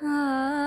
啊。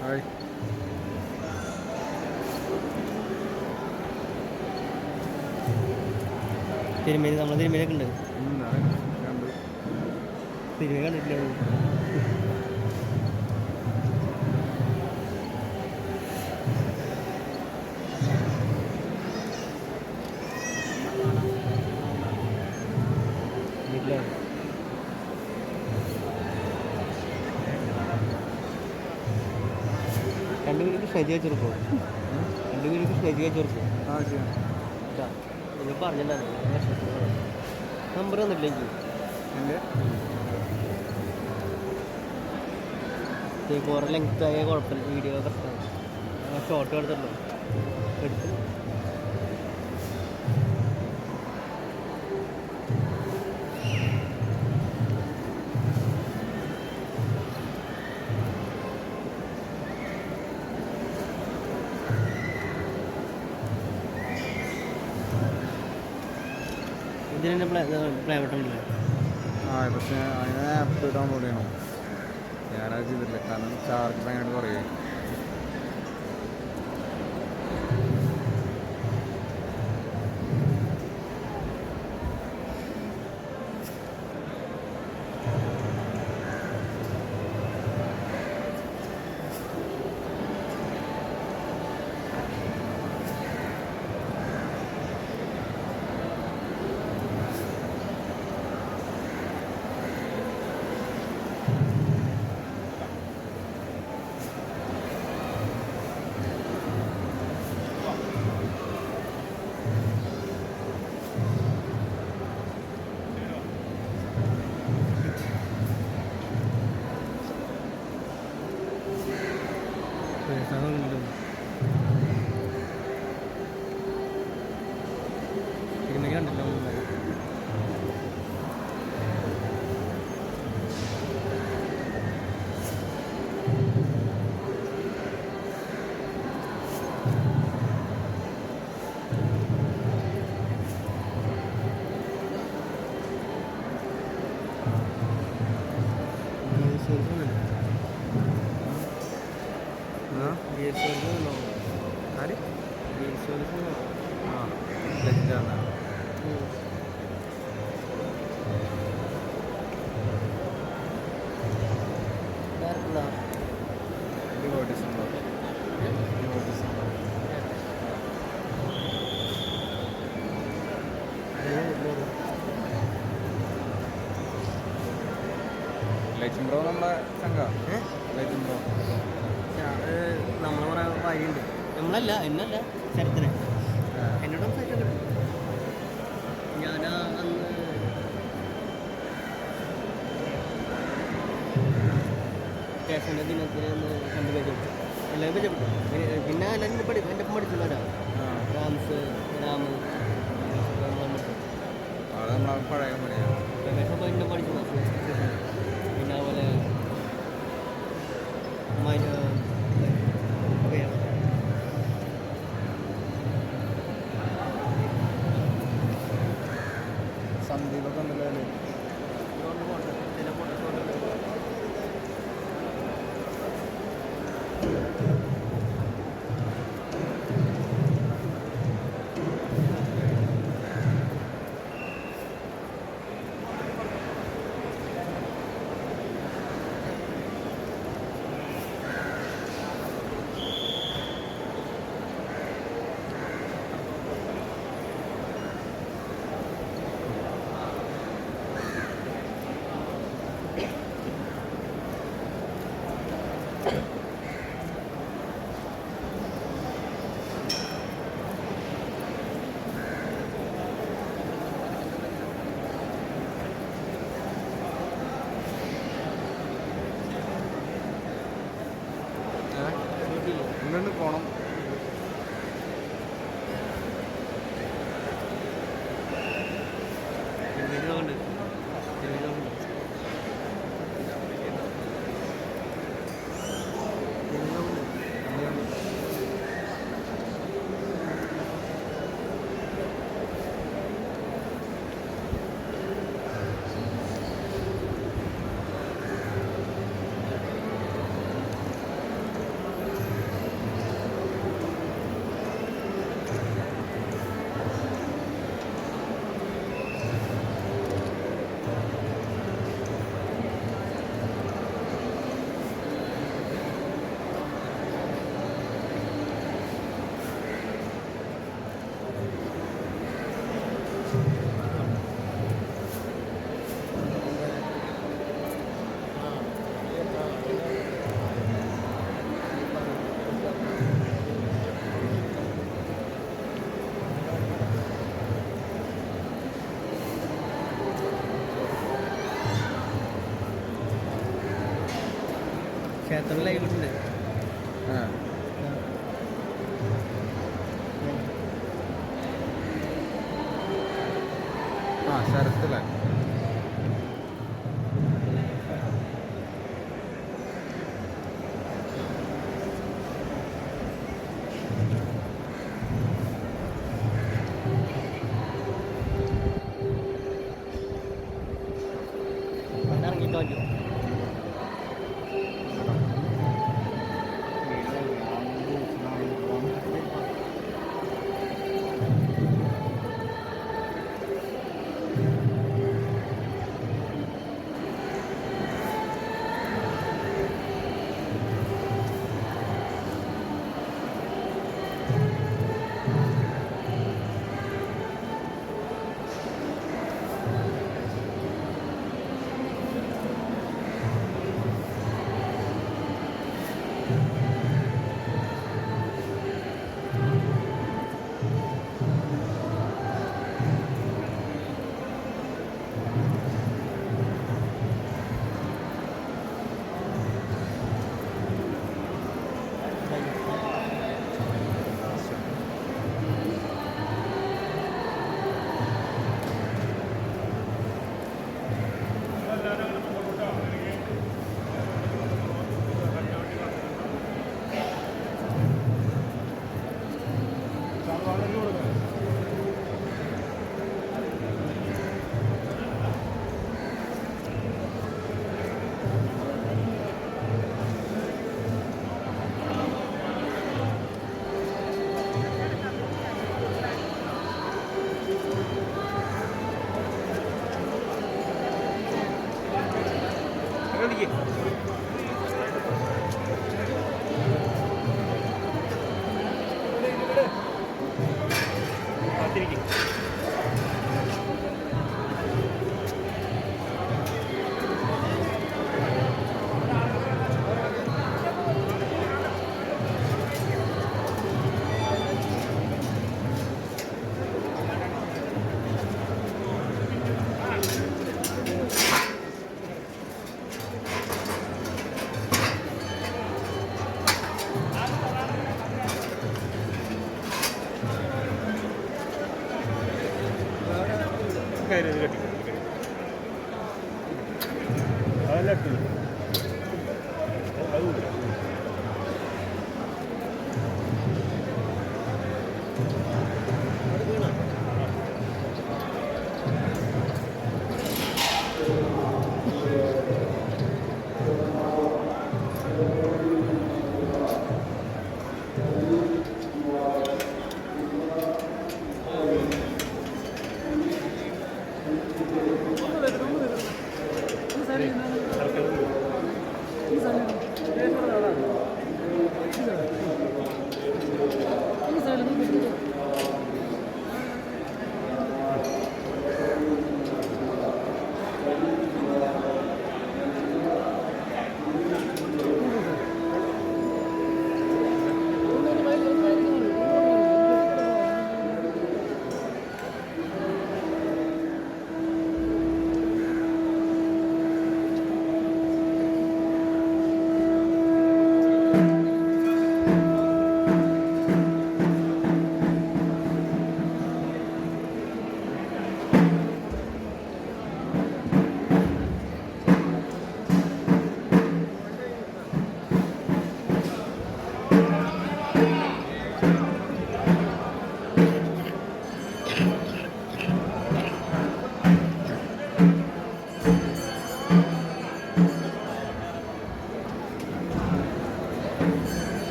hi തിരുമേനി നമ്മൾ തിരുമേനിയൊക്കെ ഉണ്ട്. തിരുമേനി കണ്ടിട്ടില്ല ഇല്ല. രണ്ട് ചെറുപ്പം ഷെജി വെച്ചെടുക്കും രണ്ട് പേർക്ക് ഷെജി വെച്ചെടുക്കും ആ ചെയ്യാം നിങ്ങൾ പറഞ്ഞിട്ടുണ്ടായിരുന്നു നമ്പർ തന്നിട്ടില്ലെങ്കിൽ എന്റെ? കുറേ ലെങ്ത് ആയ കുഴപ്പമില്ല. വീഡിയോ പ്രശ്നമാണ് ഷോർട്ട് എടുത്തല്ലോ എടുത്ത്. പ്ലേ ബട്ടൺ ഇല്ല പക്ഷേ അതിനെ ആപ്പ് ഡൗൺലോഡ് ചെയ്യണം. ഞാനത് ചെയ്തിട്ടില്ല. കാരണം ചാർജ് ഭയങ്കര കുറയും ബ്രോ നമ്മുടെ ബ്രോ നമ്മളെ പറയാൻ വഴിയുണ്ട് നമ്മളല്ല എന്നല്ല ശരത്തിന്. എന്നോട് സംസാരിച്ചിട്ടുണ്ട് ഞാൻ അന്ന് സ്റ്റേഷന്റെ ദിനത്തിന് ഒന്ന് രണ്ട് പേജ് എല്ലാവരും പിന്നെ എല്ലാവരും പഠി എന്റെ ഒപ്പം പഠിച്ചുള്ളവരാ രാംസ് രാമ് പഴയ പഠിച്ചു. ഇന്നുണ്ട് പോണം.